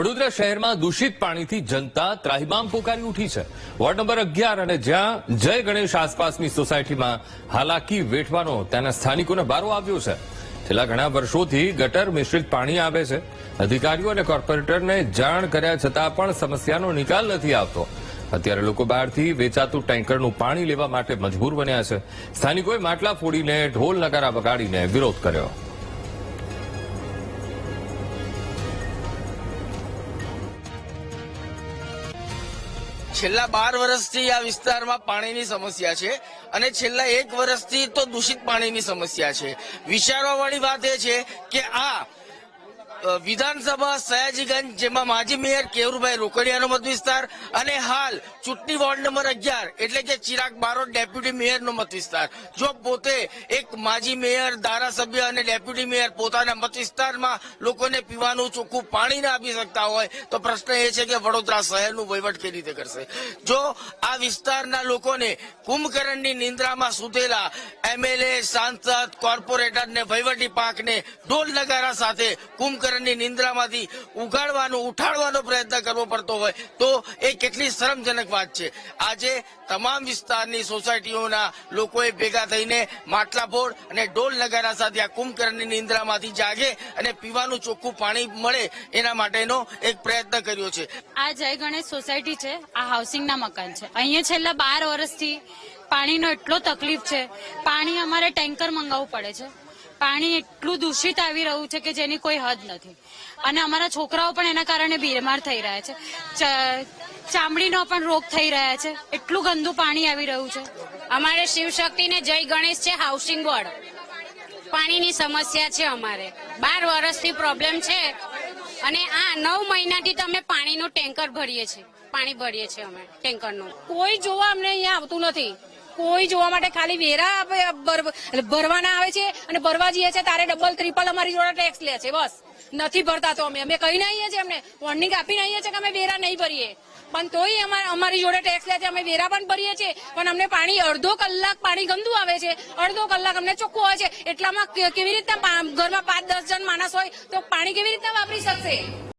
વડોદરા શહેરમાં દૂષિત પાણીથી જનતા ત્રાહિમામ પોકારી ઉઠી છે. વોર્ડ નંબર અગિયાર અને જ્યાં જય ગણેશ આસપાસની સોસાયટીમાં હાલાકી વેઠવાનો ત્યાંના સ્થાનિકોને બારો આવ્યો છે. છેલ્લા ઘણા વર્ષોથી ગટર મિશ્રિત પાણી આવે છે. અધિકારીઓ અને કોર્પોરેટરને જાણ કર્યા છતાં પણ સમસ્યાનો નિકાલ નથી આવતો. અત્યારે લોકો બહારથી વેચાતું ટેન્કરનું પાણી લેવા માટે મજબૂર બન્યા છે. સ્થાનિકોએ માટલા ફોડીને ઢોલ નગારા વગાડીને વિરોધ કર્યો. છેલ્લા બાર વર્ષથી આ વિસ્તારમાં પાણીની સમસ્યા છે અને છેલ્લા એક વર્ષથી તો દૂષિત પાણીની સમસ્યા છે. વિચારવાવાળી વાત એ છે કે આ વિધાનસભા સયાજીગંજ, જેમાં માજી મેયર કેવુરભાઈ રોકડિયાનો મત વિસ્તાર અને હાલ ચૂંટણી વોર્ડ નંબર અગિયાર, એટલે કે ચિરાગ બારોટ ડેપ્યુટી મેયરનો મત વિસ્તાર. જો પોતે એક માજી મેયર, ધારાસભ્ય અને ડેપ્યુટી મેયર પોતાના મત વિસ્તારમાં લોકોને પીવાનું ચોખ્ખું પાણી ના આપી શકતા હોય, તો પ્રશ્ન એ છે કે વડોદરા શહેરનું વહીવટ કેવી રીતે કરશે? જો આ વિસ્તારના લોકોને કુંભકરણની નિંદ્રામાં સૂતેલા એમએલએ, સાંસદ કોર્પોરેટર ને વહીવટી પાંખને ઢોલ નગારા સાથે કુંભકરણની નિંદ્રામાંથી ઉગાડવાનો, ઉઠાડવાનો પ્રયત્ન કરવો પડતો હોય, તો એ કેટલી શરમજનક વાત છે. આજે તમામ વિસ્તારની સોસાયટીઓના લોકોએ ભેગા થઈને માટલા ફોડ અને ઢોલ નગારા સાથે આ કુંભકરણની નિંદ્રામાંથી જાગે અને પીવાનું ચોખ્ખું પાણી મળે એના માટેનો એક પ્રયત્ન કર્યો છે. આ જય ગણેશ સોસાયટી છે, આ હાઉસિંગના મકાન છે. અહીંયા છેલ્લા બાર વર્ષથી પાણીનો એટલો તકલીફ છે, પાણી અમારે ટેન્કર મંગાવવું પડે છે. પાણી એટલું દૂષિત આવી રહ્યું છે કે જેની કોઈ હદ નથી. અને અમારા છોકરાઓ પણ એના કારણે બીમાર થઈ રહ્યા છે. ચામડીનો પણ રોગ થઈ રહ્યા છે. એટલું ગંદુ પાણી આવી રહ્યું છે. અમારે શિવશક્તિ ને જય ગણેશ છે હાઉસિંગ બોર્ડ. પાણીની સમસ્યા છે અમારે. બાર વર્ષથી પ્રોબ્લેમ છે. અને આ નવ મહિનાથી તમે પાણીનું ટેન્કર ભરીએ છીએ પાણી ભરીએ છીએ અમે ટેન્કરનું. કોઈ જોવા અમને અહીંયા આવતું નથી. કોઈ જોવા માટે ખાલી વેરા આપે- ભરવાના આવે છે અને ભરવા જઈએ છે તારે ડબલ ત્રિપલ અમારી જોડે ટેક્સ લે છે, બસ. નથી ભરતા તો અમે. અમે કહી આવીએ છીએ અમને વોર્નિંગ આપીને આવીએ છીએ કે અમે વેરા નહીં ભરીએ. પણ તોય અમાર- જોડે ટેક્સ લે છે, અમે વેરા પણ ભરીએ છીએ. પણ અમને પાણી, અડધો કલાક પાણી ગંદુ આવે છે. અડધો કલાક અમને ચોખ્ખું આવે છે. એટલામાં કેવી રીતના ઘરમાં પાંચ, દસ જણ માણસ હોય, તો પાણી કેવી રીતના વાપરી શકશે?